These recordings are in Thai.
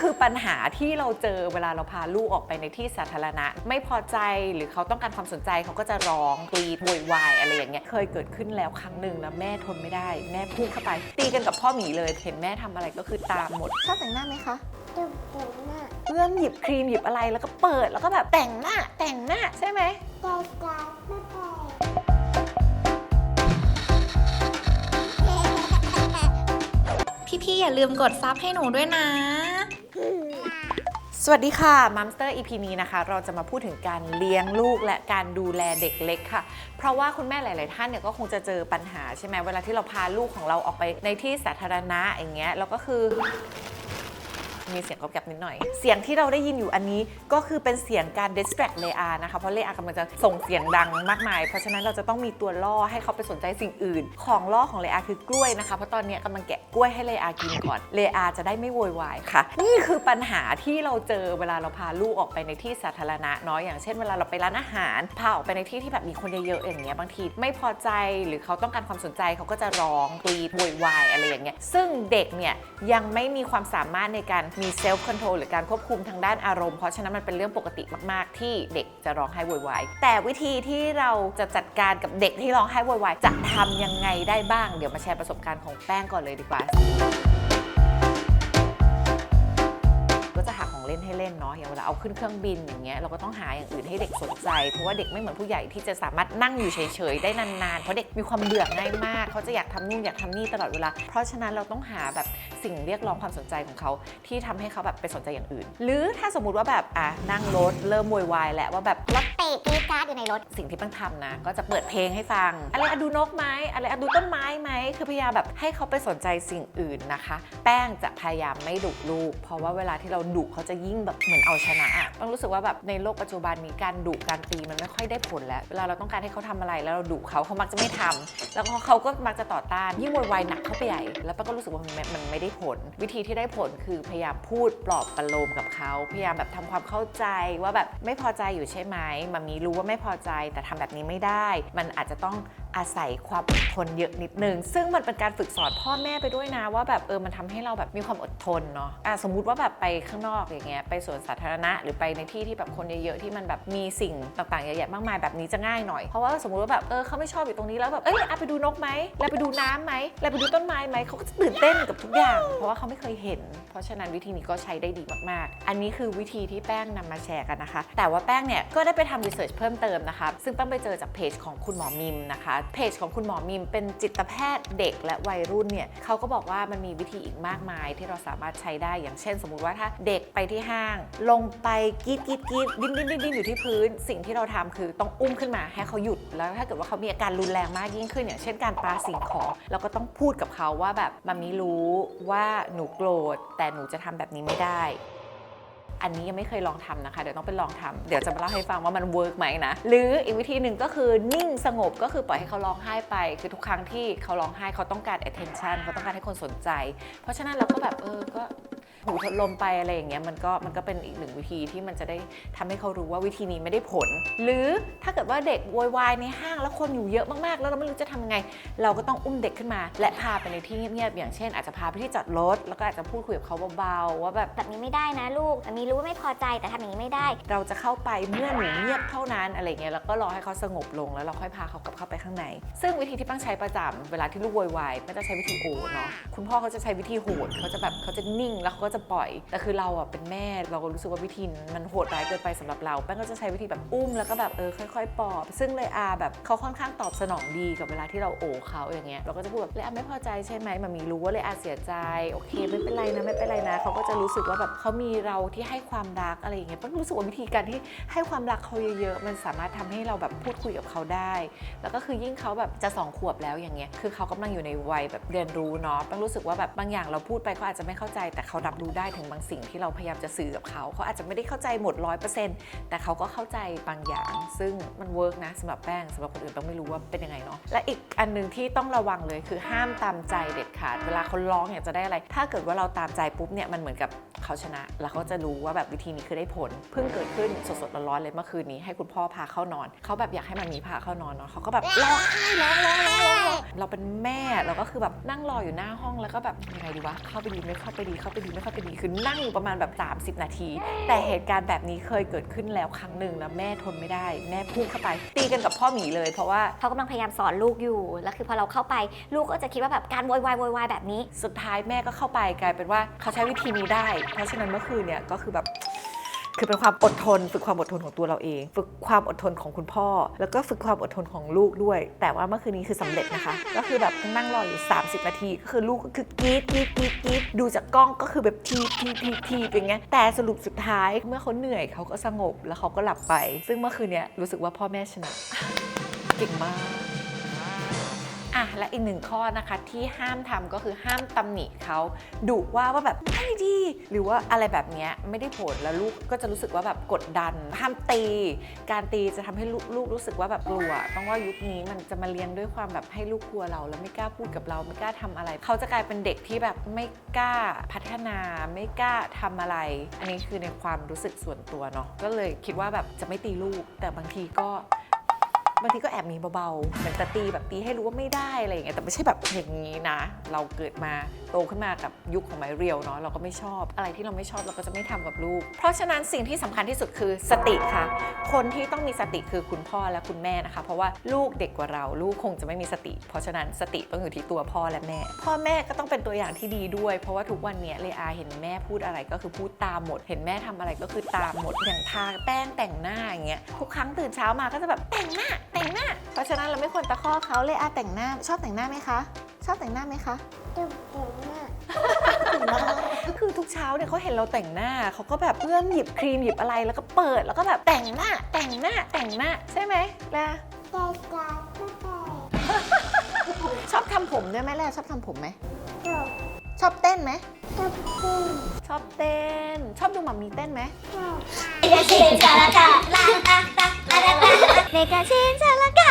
คือปัญหาที่เราเจอเวลาเราพาลูกออกไปในที่สาธารณะ ไม่พอใจหรือเขาต้องการความสนใจเขาก็จะร้องกรีดโวยวายอะไรอย่างเงี้ยเคยเกิดขึ้นแล้วครั้งหนึ่งแล้วแม่ทนไม่ได้ แม่พุ่งเข้าไป ตีกันกับพ่อหมีเลยเห็นแม่ทำอะไรก็คือตามหมดชอบแต่งหน้าไหมคะจุดจุดหน้าเอื้อมหยิบครีมหยิบอะไรแล้วก็เปิดแล้วก็แบบแต่งหน้าแต่งหน้าใช่ไหมใจกลางไม่ไปพี่ๆ อย่าลืมกดซับให้หนูด้วยนะส วัสดีค่ะมัมสเตอร์อีพีนี้นะคะ เราจะมาพูดถึงการเลี้ยงลูกและการดูแลเด็กเล็กค่ะ เพราะว่าคุณแม่หลาย ๆ ท่านเนี่ยก็คงจะเจอปัญหาใช่ไหมเวลาที่เราพาลูกของเราออกไปในที่สาธารณะอย่างเงี้ยเราก็คือ มีเสียงกรอบแกรบนิดหน่อย เสียงที่เราได้ยินอยู่อันนี้ก็คือเป็นเสียงการ distract เลอานะคะ เพราะเลอากำลังจะส่งเสียงดังมากมาย เพราะฉะนั้นเราจะต้องมีตัวล่อให้เขาไปสนใจสิ่งอื่น ของล่อของเลอาคือกล้วยนะคะ เพราะตอนนี้กำลังแกะกล้วยให้เลอากินก่อน เลอาจะได้ไม่โวยวายค่ะ นี่คือปัญหาที่เราเจอเวลาเราพาลูกออกไปในที่สาธารณะเนาะ อย่างเช่นเวลาเราไปร้านอาหาร พาออกไปในที่ที่แบบมีคนเยอะๆอย่างเงี้ย บางทีไม่พอใจหรือเขาต้องการความสนใจเขาก็จะร้องกรีดโวยวายอะไรอย่างเงี้ย ซึ่งเด็กเนี่ยยังไม่มีความสามารถในการมีเซลฟ์คอนโทรลหรือการควบคุมทางด้านอารมณ์ เพราะฉะนั้นมันเป็นเรื่องปกติมาก ๆ ที่เด็กจะร้องไห้โวยวายแต่วิธีที่เราจะจัดการกับเด็กที่ร้องไห้โวยวายจะทำยังไงได้บ้าง เดี๋ยวมาแชร์ประสบการณ์ของแป้งก่อนเลยดีกว่า เล่นเนาะอางเอาขึ้นเครื่องบินอย่างเงี้ยเราก็ต้องหาอย่างอื่นให้เด็กสนใจ เพราะว่าเด็กไม่เหมือนผู้ใหญ่ที่จะสามารถนั่งอยู่เฉยๆได้นานๆ เพราะเด็กมีความเบื่อง่ายมาก เขาจะอยากทำนู่นอยากทำนี่ตลอดเวลา เพราะฉะนั้นเราต้องหาแบบสิ่งเรียกร้องความสนใจของเขาที่ทำให้เขาแบบไปสนใจอย่างอื่น หรือถ้าสมมุติว่าแบบอะนั่งรถเริ่มโวยวายแหละว่าแบบรถติดกรีดการ์ดอยู่ในรถสิ่งที่ต้องทำนะ ก็จะเปิดเพลงให้ฟัง อะไรอะดูนกไหมอะไรอะดูต้นไม้ไหมคือพยายามแบบให้เขาไปสนใจสิ่งอื่นนะคะ แป้งจะพยายามไม่ดุลูก เพราะว่าเวลาที่เราดุเขาจะยิ่งแบบเหมือนเอาชนะอะต้องรู้สึกว่าแบบในโลกปัจจุบันนี้การดุการตีมันไม่ค่อยได้ผลแล้ว เวลาเราต้องการให้เขาทำอะไร แล้วเราดุเขาเขามักจะไม่ทำแล้วก็เขาก็มักจะต่อต้านยิ่งโวยวายหนักเข้าไปใหญ่แล้วป้าก็รู้สึกว่ามันไม่ได้ผล วิธีที่ได้ผลคือพยายามพูดปลอบประโลมกับเขาพยายามแบบทำความเข้าใจว่าแบบไม่พอใจอยู่ใช่ไหมมามีรู้ว่าไม่พอใจแต่ทำแบบนี้ไม่ได้ มันอาจจะต้องอาศัยความอดทนเยอะนิดนึง ซึ่งมันเป็นการฝึกสอนพ่อแม่ไปด้วยนะว่าแบบเออมันทำให้เราแบบมีความอดทนเนาะอะสมมุติว่าแบบไปข้างนอกอย่างเงี้ยไปสวนสาธารณะ หรือไปในที่ที่แบบคนเยอะๆที่มันแบบมีสิ่งต่างๆเยอะแยะมากมายแบบนี้จะง่ายหน่อยเพราะว่าสมมติว่าแบบเออเขาไม่ชอบอยู่ตรงนี้แล้วแบบเอ้ยอะไปดูนกไหมแล้วไปดูน้ำไหมแล้วไปดูต้นไม้ไหมเขาก็จะตื่นเต้นกับทุกอย่าง เพราะว่าเขาไม่เคยเห็น เพราะฉะนั้นวิธีนี้ก็ใช้ได้ดีมากๆ อันนี้คือวิธีที่แป้งนำมาแชร์กันนะคะ แต่ว่าแป้งเนี่ยก็ได้ไปทำรีเสิร์ชเพิ่มเติมนะคะ ซึ่งแป้งไปเจอจากเพจของคุณหมอมิมนะคะเพจของคุณหมอมิมเป็นจิตแพทย์เด็กและวัยรุ่นเนี่ยเขาก็บอกว่ามันมีวิธีอีกมากมาย ที่เราสามารถใช้ได้อย่างเช่น สมมุติว่าถ้าเด็กไปที่ห้าง ลงไปกีดกีดกีดดิ้นดิ้นดิ้นดิ้นอยู่ที่พื้น สิ่งที่เราทำคือต้องอุ้มขึ้นมาให้เขาหยุดแล้วถ้าเกิดว่าเขามีอาการรุนแรงมากยิ่งขึ้นอย่างเช่นการปาสิ่งของเราก็ต้องพูดกับเขาว่าแบบมามีรู้ว่าหนูโกรธแต่หนูจะทำแบบนี้ไม่ได้ อันนี้ยังไม่เคยลองทำนะคะ เดี๋ยวต้องไปลองทำเดี๋ยวจะมาเล่าให้ฟังว่ามันเวิร์กไหมนะ หรืออีกวิธีหนึ่งก็คือนิ่งสงบก็คือปล่อยให้เขาร้องไห้ไป คือทุกครั้งที่เขาร้องไห้เขาต้องการ attention เขาต้องการให้คนสนใจ เพราะฉะนั้นเราก็แบบเออก็ หูทดลมไปอะไรอย่างเงี้ยมันก็มันก็เป็นอีกหนึ่งวิธีที่มันจะได้ทำให้เขารู้ว่าวิธีนี้ไม่ได้ผล หรือถ้าเกิดว่าเด็กโวยวายในห้างแล้วคนอยู่เยอะมากๆ แล้วเราไม่รู้จะทำยังไง เราก็ต้องอุ้มเด็กขึ้นมา และพาไปในที่เงียบๆอย่างเช่น อาจจะพาไปที่จอดรถแล้วก็อาจจะพูดคุยกับเขาเบาๆว่าแบบแบบนี้ไม่ได้นะลูกแต่มีรู้ว่าไม่พอใจแต่ทำอย่างนี้ไม่ได้ เราจะเข้าไปเมื่อหนูเงียบเท่านั้นอะไรเงี้ยแล้วก็รอให้เขาสงบลงแล้วเราค่อยพาเขากลับเข้าไปข้างใน ซึ่งวิธีที่ปังใช้ประจำเวลาที่ลูกโวยวายปังจะใช้วิธีโอเนาะคุณพ่อเขาจะใช้วิธีโหดเขาจะแบบเขาจะนิ่งแล้วเขาก็จะปล่อย แต่คือเราอะเป็นแม่เราก็รู้สึกว่าวิธีนั้นมันโหดร้ายเกินไปสำหรับเราแป้งก็จะใช้วิธีแบบอุ้มแล้วก็แบบเออค่อยๆปลอบ ซึ่งเลยอาแบบเขาค่อนข้างตอบสนองดีกับเวลาที่เราโอบเขาอย่างเงี้ยเราก็จะพูดแบบเลยอาไม่พอใจใช่ไหมมามีรู้ว่าเลยอาเสียใจโอเคไม่เป็นไรนะไม่เป็นไรนะเขาก็จะรู้สึกว่าแบบเขามีเราที่ให้ความรักอะไรอย่างเงี้ยแป้งรู้สึกว่าวิธีการที่ให้ความรักเขาเยอะๆ มันสามารถทำให้เราแบบพูดคุยกับเขาได้ แล้วก็คือยิ่งเขาแบบจะสองขวบแล้วอย่างเงี้ยคือเขากำลังอยู่ในวัยแบบเรียนรู้เนาะแป้งรู้สึกว่าแบบบางอย่างเราพูดไปเขาอาจจะไม่เข้าใจแต่เขารับรู้ได้ถึงบางสิ่งที่เราพยายามจะสื่อกับเขาเขาอาจจะไม่ได้เข้าใจหมดร้อยเปอร์เซ็นต์แต่เขาก็เข้าใจบางอย่าง ซึ่งมันเวิร์กนะสำหรับแป้งสำหรับคนอื่นต้องไม่รู้ว่าเป็นยังไงเนาะและอีกอันหนึงที่ต้องระวังเลยคือห้ามตามใจเด็ดขาด เวลาเขาร้องอยากจะได้อะไร ถ้าเกิดว่าเราตามใจปุ๊บเนี่ยมันเหมือนกับเขาชนะ แล้วเขาจะรู้ว่าแบบวิธีนี้คือได้ผล เพิ่งเกิดขึ้นสดๆร้อนๆเลยเมื่อคืนนี้ให้คุณพ่อพาเข้านอน เขาแบบอยากให้มันมีพาเข้านอนเนาะเขาก็แบบร้องไห้ร้องร้องร้องร้องเราเป็นแม่เราก็คือแบบนั่งรออยู่หน้าห้องแล้วก็แบบยังไงดีวะเข้าไปดีไม่เข้าไปดีเข้าไปดีไม่เข้าค่อยไปดีคือนั่งอยู่ประมาณแบบ 30 นาที แต่เหตุการณ์แบบนี้เคยเกิดขึ้นแล้วครั้งหนึ่งแล้วแม่ทนไม่ได้ แม่พุ่งเข้าไป ตีกันกับพ่อหมีเลยเพราะว่าเขากำลังพยายามสอนลูกอยู่แล้วคือพอเราเข้าไปลูกก็จะคิดว่าแบบการโวยวายโวยวายแบบนี้ สุดท้ายแม่ก็เข้าไปกลายเป็นว่าเขาใช้วิธีนี้ได้ เพราะฉะนั้นเมื่อคืนเนี่ยก็คือแบบ คือเป็นความอดทน ฝึกความอดทนของตัวเราเอง ฝึกความอดทนของคุณพ่อ แล้วก็ฝึกความอดทนของลูกด้วย แต่ว่าเมื่อคืนนี้คือสำเร็จนะคะ ก็คือแบบนั่งรออยู่ 30 นาที ก็คือลูกก็คือกรี๊ดกรี๊ดกรี๊ดกรี๊ดดูจากกล้องก็คือแบบทีทีทีทีเป็นไงแต่สรุปสุดท้ายเมื่อเขาเหนื่อยเขาก็สงบแล้วเขาก็หลับไป ซึ่งเมื่อคืนเนี้ยรู้สึกว่าพ่อแม่ชนะเก่งมาก อะและอีกหนึ่งข้อนะคะที่ห้ามทำก็คือห้ามตำหนิเขาดุว่าว่าแบบไม่ดี หรือว่าอะไรแบบนี้ไม่ได้ผลแล้วลูกก็จะรู้สึกว่าแบบกดดัน ห้ามตี การตีจะทำให้ลูกลูกรู้สึกว่าแบบกลัวต้องว่ายุคนี้มันจะมาเลี้ยงด้วยความแบบให้ลูกกลัวเรา แล้วไม่กล้าพูดกับเราไม่กล้าทำอะไร เขาจะกลายเป็นเด็กที่แบบไม่กล้าพัฒนาไม่กล้าทำอะไร อันนี้คือในความรู้สึกส่วนตัวเนาะก็เลยคิดว่าแบบจะไม่ตีลูก แต่บางทีก็ บางทีก็แอบมีเบาๆเหมือนแต่ตีแบบตีให้รู้ว่าไม่ได้อะไรอย่างเงี้ยแต่ไม่ใช่แบบอย่างนี้นะ เราเกิดมาโตขึ้นมากับยุคของไม้เรียวเนาะเราก็ไม่ชอบอะไรที่เราไม่ชอบเราก็จะไม่ทำกับลูก เพราะฉะนั้นสิ่งที่สำคัญที่สุดคือสติค่ะ คนที่ต้องมีสติคือคุณพ่อและคุณแม่นะคะ เพราะว่าลูกเด็กกว่าเราลูกคงจะไม่มีสติ เพราะฉะนั้นสติต้องอยู่ที่ตัวพ่อและแม่ พ่อแม่ก็ต้องเป็นตัวอย่างที่ดีด้วย เพราะว่าทุกวันนี้เลอาเห็นแม่พูดอะไรก็คือพูดตามหมด เห็นแม่ทำอะไรก็คือตามหมดอย่างทาแป้งแต่งหน้าอย่างเงี้ยทุกครั้งตื่นเช้ามาก็จะแบบแต่งหน้า แต่งหน้า เพราะฉะนั้นเราไม่ควรตะคอกเขาเลยอาแต่งหน้า ชอบแต่งหน้าไหมคะ ชอบแต่งหน้าไหมคะคือทุกเช้าเนี่ยเขาเห็นเราแต่งหน้าเขาก็แบบเพื่อนหยิบครีมหยิบอะไรแล้วก็เปิดแล้วก็แบบแต่งหน้า แต่งหน้าแต่งหน้าใช่ไหมล่ะชอบทำผมด้วยไหมล่ะชอบทำผมไหมชอบเต้นไหม ชอบเต้น ชอบดูหมามีเต้นไหมเดกาชินชาลากะลาตาตาลาตาเดกาชินชาลากะ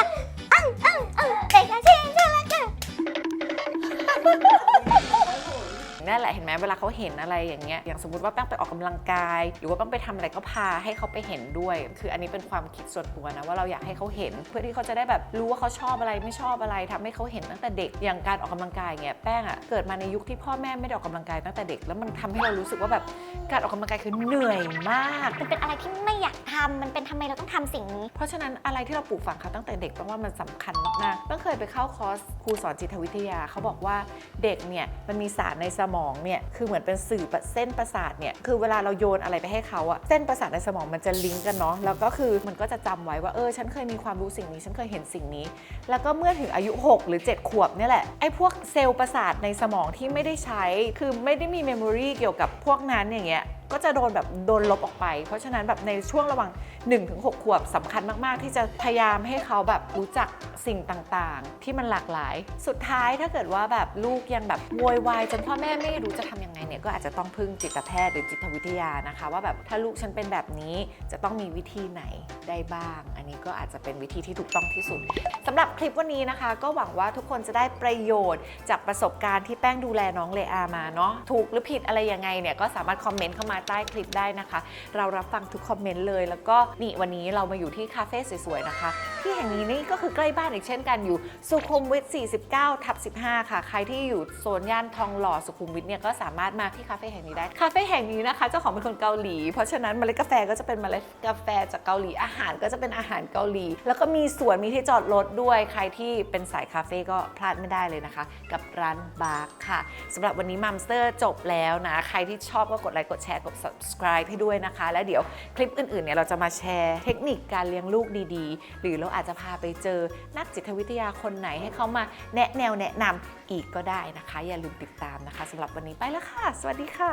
เห็นไหมเวลาเขาเห็นอะไรอย่างเงี้ยอย่างสมมติว่าแป้งไปออกกำลังกาย หรือว่าแป้งไปทำอะไรก็พาให้เขาไปเห็นด้วย คืออันนี้เป็นความคิดส่วนตัวนะว่าเราอยากให้เขาเห็น เพื่อที่เขาจะได้แบบรู้ว่าเขาชอบอะไรไม่ชอบอะไรทำให้เขาเห็นตั้งแต่เด็กอย่างการออกกำลังกายเงี้ยแป้งอะเกิดมาในยุคที่พ่อแม่ไม่ได้ออกกำลังกายตั้งแต่เด็กแล้วมันทำให้เรารู้สึกว่าแบบการออกกำลังกายคือเหนื่อยมากมันเป็นอะไรที่ไม่อยากทำมันเป็นทำไมเราต้องทำสิ่งนี้ เพราะฉะนั้นอะไรที่เราปลูกฝังเขาตั้งแต่เด็กต้องว่ามันสำคัญมากๆต้องเคยไปเข้าคอร์สครูสอนจิตวิทยาเขาบอกว่าเด็กเนี่ยมันมีสารในสมองเนี่ยคือเหมือนเป็นสื่อเส้นประสาทเนี่ยคือเวลาเราโยนอะไรไปให้เขาอะเส้นประสาทในสมองมันจะลิงก์กันเนาะแล้วก็คือมันก็จะจำไว้ว่าเออฉันเคยมีความรู้สิ่งนี้ฉันเคยเห็นสิ่งนี้ แล้วก็เมื่อถึงอายุ 6 หรือ 7 ขวบเนี่ยแหละไอ้พวกเซลล์ประสาทในสมองที่ไม่ได้ใช้คือไม่ได้มีเมมโมรีเกี่ยวกับพวกนั้นอย่างเงี้ย ก็จะโดนแบบโดนลบออกไป เพราะฉะนั้นแบบในช่วงระหว่าง 1-6 ขวบสำคัญมาก ๆ ที่จะพยายามให้เขาแบบรู้จักสิ่งต่างๆ ที่มันหลากหลาย สุดท้ายถ้าเกิดว่าแบบลูกยังแบบโวยวายจนพ่อแม่ไม่รู้จะทำยังไงเนี่ยก็อาจจะต้องพึ่งจิตแพทย์หรือจิตวิทยานะคะ ว่าแบบถ้าลูกฉันเป็นแบบนี้จะต้องมีวิธีไหนได้บ้าง อันนี้ก็อาจจะเป็นวิธีที่ถูกต้องที่สุดสำหรับคลิปวันนี้นะคะ ก็หวังว่าทุกคนจะได้ประโยชน์ จากประสบการณ์ที่แป้งดูแลน้องเลอามาเนาะถูกหรือผิดอะไรยังไงเนี่ยก็สามารถคอมเมนต์เข้ามาใต้คลิปได้นะคะ เรารับฟังทุกคอมเมนต์เลย แล้วก็นี่วันนี้เรามาอยู่ที่คาเฟ่สวยๆนะคะที่แห่งนี้นี่ก็คือใกล้บ้านอีกเช่นกันอยู่สุขุมวิท 49 ทับ 15 ค่ะ ใครที่อยู่โซนย่านทองหล่อสุขุมวิทเนี่ยก็สามารถมาที่คาเฟ่แห่งนี้ได้ คาเฟ่แห่งนี้นะคะเจ้าของเป็นคนเกาหลี เพราะฉะนั้นเมล็ดกาแฟก็จะเป็นเมล็ดกาแฟจากเกาหลี อาหารก็จะเป็นอาหารเกาหลี แล้วก็มีสวนมีที่จอดรถด้วย ใครที่เป็นสายคาเฟ่ก็พลาดไม่ได้เลยนะคะ กับร้านบาร์ค่ะสำหรับวันนี้มัมสเตอร์จบแล้วนะ ใครที่ชอบก็กดไลค์กดแชร์กด subscribe ให้ด้วยนะคะ แล้วเดี๋ยวคลิปอื่นๆเนี่ยเราจะมาแชร์เทคนิคการเลี้ยงลูกดีๆ หรือเราอาจจะพาไปเจอนักจิตวิทยาคนไหนให้เขามาแนะแนวแนะนำอีกก็ได้นะคะ อย่าลืมติดตามนะคะสำหรับวันนี้ไปแล้วค่ะ สวัสดีค่ะ